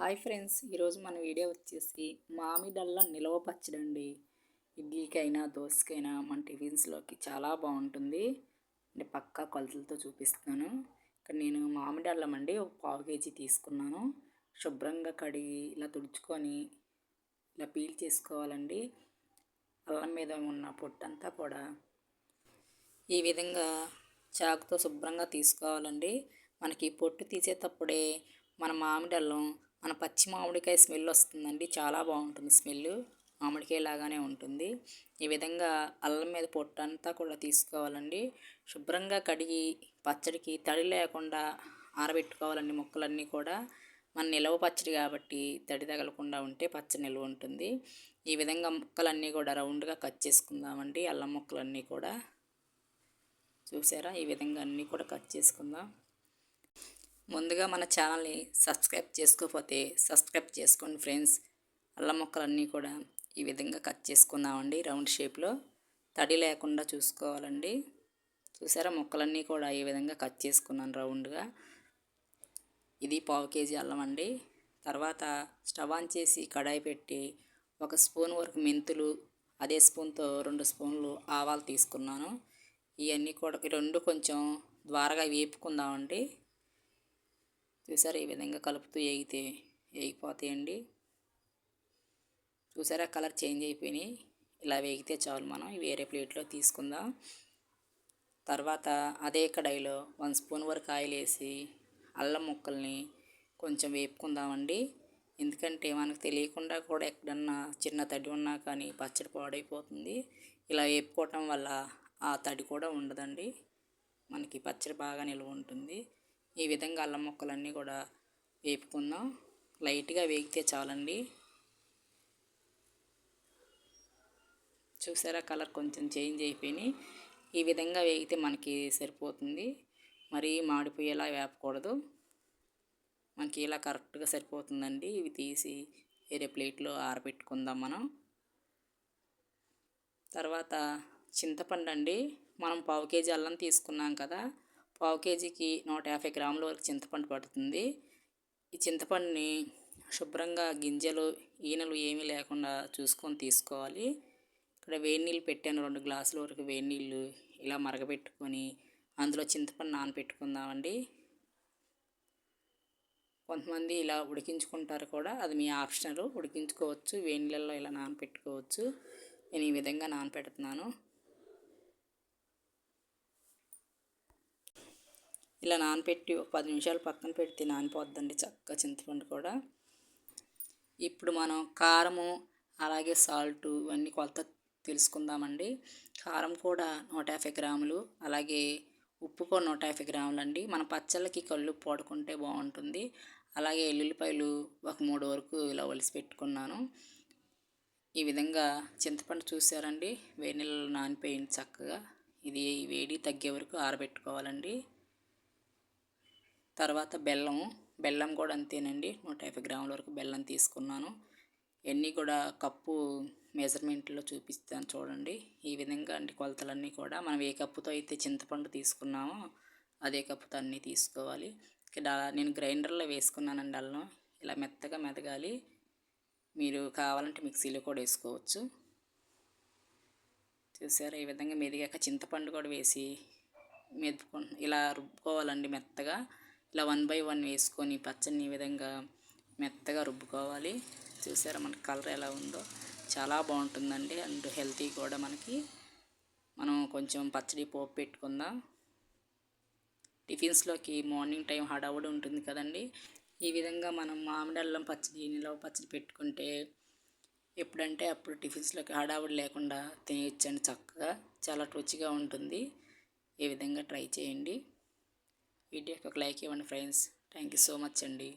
Hi friends ఈరోజు మన video వచ్చేసి మామిడల్లా నిలవ పచ్చడండి. ఇడ్లీకైనా దోశకైనా మన టిఫిన్స్లోకి చాలా బాగుంటుంది. అంటే పక్కా కొలతలతో చూపిస్తున్నాను. ఇక్కడ నేను మామిడి అల్లం అండి ఒక పావు కేజీ తీసుకున్నాను. శుభ్రంగా కడిగి ఇలా తుడుచుకొని ఇలా పీల్ చేసుకోవాలండి. అల్లం మీద ఉన్న పొట్టంతా కూడా ఈ విధంగా చాకుతో శుభ్రంగా తీసుకోవాలండి. మనకి పొట్టు తీసేటప్పుడే మన మామిడి అల్లం మన పచ్చి మామిడికాయ స్మెల్ వస్తుందండి. చాలా బాగుంటుంది స్మెల్. మామిడికాయ లాగానే ఉంటుంది. ఈ విధంగా అల్లం మీద పొట్టంతా కూడా తీసుకోవాలండి. శుభ్రంగా కడిగి పచ్చడికి తడి లేకుండా ఆరబెట్టుకోవాలండి ముక్కలన్నీ కూడా. మన నిలవ పచ్చడి కాబట్టి తడి తగలకుండా ఉంటే పచ్చడి నిల్వ ఉంటుంది. ఈ విధంగా ముక్కలన్నీ కూడా రౌండ్గా కట్ చేసుకుందామండి. అల్లం ముక్కలన్నీ కూడా. చూసారా? ఈ విధంగా అన్నీ కూడా కట్ చేసుకుందాం. ముందుగా మన ఛానల్ని సబ్స్క్రైబ్ చేసుకోకపోతే సబ్స్క్రైబ్ చేసుకోండి ఫ్రెండ్స్. అల్లం ముక్కలన్నీ కూడా ఈ విధంగా కట్ చేసుకుందామండి రౌండ్ షేప్లో. తడి లేకుండా చూసుకోవాలండి. చూసారా ముక్కలన్నీ కూడా ఈ విధంగా కట్ చేసుకున్నాను రౌండ్గా. ఇది పావు కేజీ అల్లం అండి. తర్వాత స్టవ్ ఆన్ చేసి కడాయి పెట్టి ఒక స్పూన్ వరకు మెంతులు అదే స్పూన్తో రెండు స్పూన్లు ఆవాలు తీసుకున్నాను. ఇవన్నీ కూడా రెండు కొంచెం ద్వారగా వేపుకుందామండి. చూసారా ఈ విధంగా కలుపుతూ వేగితే వేగిపోతాయండి చూసారా కలర్ చేంజ్ అయిపోయినాయి. ఇలా వేగితే చాలు మనం. వేరే ప్లేట్లో తీసుకుందాం. తర్వాత అదే కడాయిలో వన్ స్పూన్ వరకు ఆయిల్ వేసి అల్లం ముక్కల్ని కొంచెం వేపుకుందామండి. ఎందుకంటే మనకు తెలియకుండా కూడా ఎక్కడన్నా చిన్న తడి ఉన్నా కానీ పచ్చడి పాడైపోతుంది. ఇలా వేపుకోవటం వల్ల ఆ తడి కూడా ఉండదండి. మనకి పచ్చడి బాగా నిల్వ ఉంటుంది. ఈ విధంగా అల్లం ముక్కలన్నీ కూడా వేపుకుందాం. లైట్గా వేగితే చాలండి. చూసారా కలర్ కొంచెం చేంజ్ అయిపోయినాయి. ఈ విధంగా వేగితే మనకి సరిపోతుంది. మరీ మాడిపోయేలా వేపకూడదు. మనకి ఇలా కరెక్ట్గా సరిపోతుందండి. ఇవి తీసి వేరే ప్లేట్లో ఆరబెట్టుకుందాం మనం. తర్వాత చింతపండు అండి మనం పావు కేజీ అల్లం తీసుకున్నాం కదా. పావు కేజీకి నూట యాభై గ్రాముల వరకు చింతపండు పడుతుంది. ఈ చింతపండుని శుభ్రంగా గింజలు ఈనెలు ఏమీ లేకుండా చూసుకొని తీసుకోవాలి. ఇక్కడ వేడి నీళ్ళు పెట్టాను రెండు గ్లాసుల వరకు వేడి నీళ్ళు ఇలా మరగబెట్టుకొని అందులో చింతపండు నానబెట్టుకుందామండి. కొంతమంది ఇలా ఉడికించుకుంటారు కూడా అది మీ ఆప్షనల్. ఉడికించుకోవచ్చు వేడి నీళ్ళల్లో ఇలా నానపెట్టుకోవచ్చు నేను ఈ విధంగా నానపెడుతున్నాను ఇలా నానపెట్టి ఒక పది నిమిషాలు పక్కన పెడితే నానిపోద్దండి చక్కగా చింతపండు కూడా. ఇప్పుడు మనం కారము అలాగే సాల్ట్ ఇవన్నీ కొలత తెలుసుకుందామండి. కారం కూడా నూట యాభై గ్రాములు అలాగే ఉప్పు కూడా నూట యాభై గ్రాములు అండి మన పచ్చళ్ళకి కళ్ళు పోడుకుంటే బాగుంటుంది. అలాగే ఎల్లుల్లిపాయలు ఒక మూడు వరకు ఇలా ఒలిసి పెట్టుకున్నాను. ఈ విధంగా చింతపండు చూసారండి? వేడి నీళ్ళలో నానిపోయింది చక్కగా. ఇది వేడి తగ్గే వరకు ఆరబెట్టుకోవాలండి. తర్వాత బెల్లం బెల్లం కూడా అంతేనండి. నూట యాభై గ్రాముల వరకు బెల్లం తీసుకున్నాను. ఇవన్నీ కూడా కప్పు మెజర్మెంట్లో చూపిస్తాను చూడండి. ఈ విధంగా అండి కొలతలన్నీ కూడా. మనం ఏ కప్పుతో అయితే చింతపండు తీసుకున్నామో అదే కప్పుతో అన్నీ తీసుకోవాలి. ఇక్కడ నేను గ్రైండర్లో వేసుకున్నానండి అల్లం. ఇలా మెత్తగా మెదగాలి. మీరు కావాలంటే మిక్సీలో కూడా వేసుకోవచ్చు. చూసారా? ఈ విధంగా మెదిగాక చింతపండు కూడా వేసి మెదుపు ఇలా రుబ్బుకోవాలండి మెత్తగా. ఇలా వన్ బై వన్ వేసుకొని పచ్చని విధంగా మెత్తగా రుబ్బుకోవాలి. చూసారా మనకి కలర్ ఎలా ఉందో? చాలా బాగుంటుందండి. అండ్ హెల్తీ కూడా మనకి. మనం కొంచెం పచ్చడి పోపు పెట్టుకుందాం. టిఫిన్స్లోకి మార్నింగ్ టైం హడావుడి ఉంటుంది కదండి. ఈ విధంగా మనం మామిడి అల్లం పచ్చడి నిలవ పచ్చడి పెట్టుకుంటే ఎప్పుడంటే అప్పుడు టిఫిన్స్లోకి హడావుడి లేకుండా తినేయచ్చండి చక్కగా. చాలా రుచిగా ఉంటుంది. ఈ విధంగా ట్రై చేయండి. వీడియోకి ఒక లైక్ ఇవ్వండి friends thank you so much అండి.